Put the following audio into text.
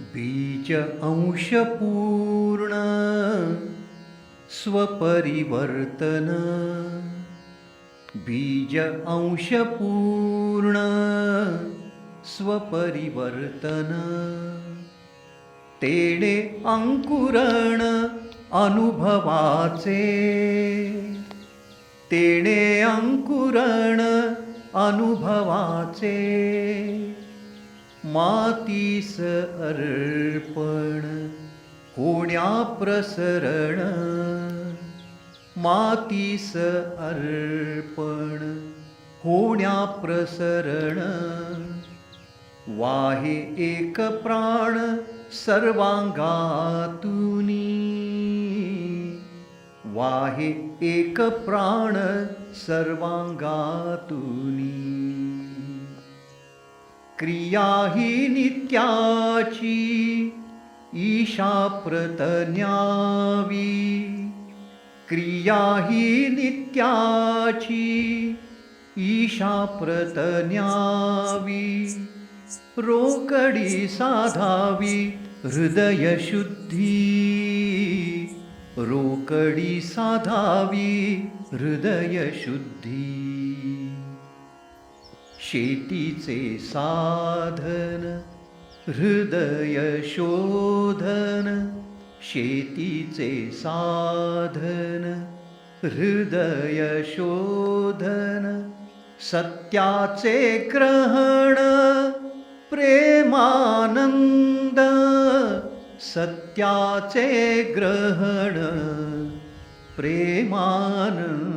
बीज अंशपूर्ण स्वपरिवर्तन। बीज अंशपूर्ण स्वपरिवर्तन। तेणे अंकुरण अनुभवाचे। तेणे अंकुरण अनुभवाचे। मातीस अर्पण कोण्या प्रसरण? मातीस अर्पण होण्या प्रसरण? वाहे एक प्राण सर्वांगातुनी वाहे एक प्राण सर्वांगातुनी. क्रिया ही नित्याची ईशा प्रतन्यावी क्रिया ही नित्याची ईशा प्रतन्यावी रोकडी साधावी हृदय शुद्धी. रोकडी साधावी हृदय शुद्धी. शेतीचे साधन हृदय शोधन शेतीचे साधन हृदय शोधन सत्याचे ग्रहण प्रेमानंद सत्याचे ग्रहण प्रेमानंद.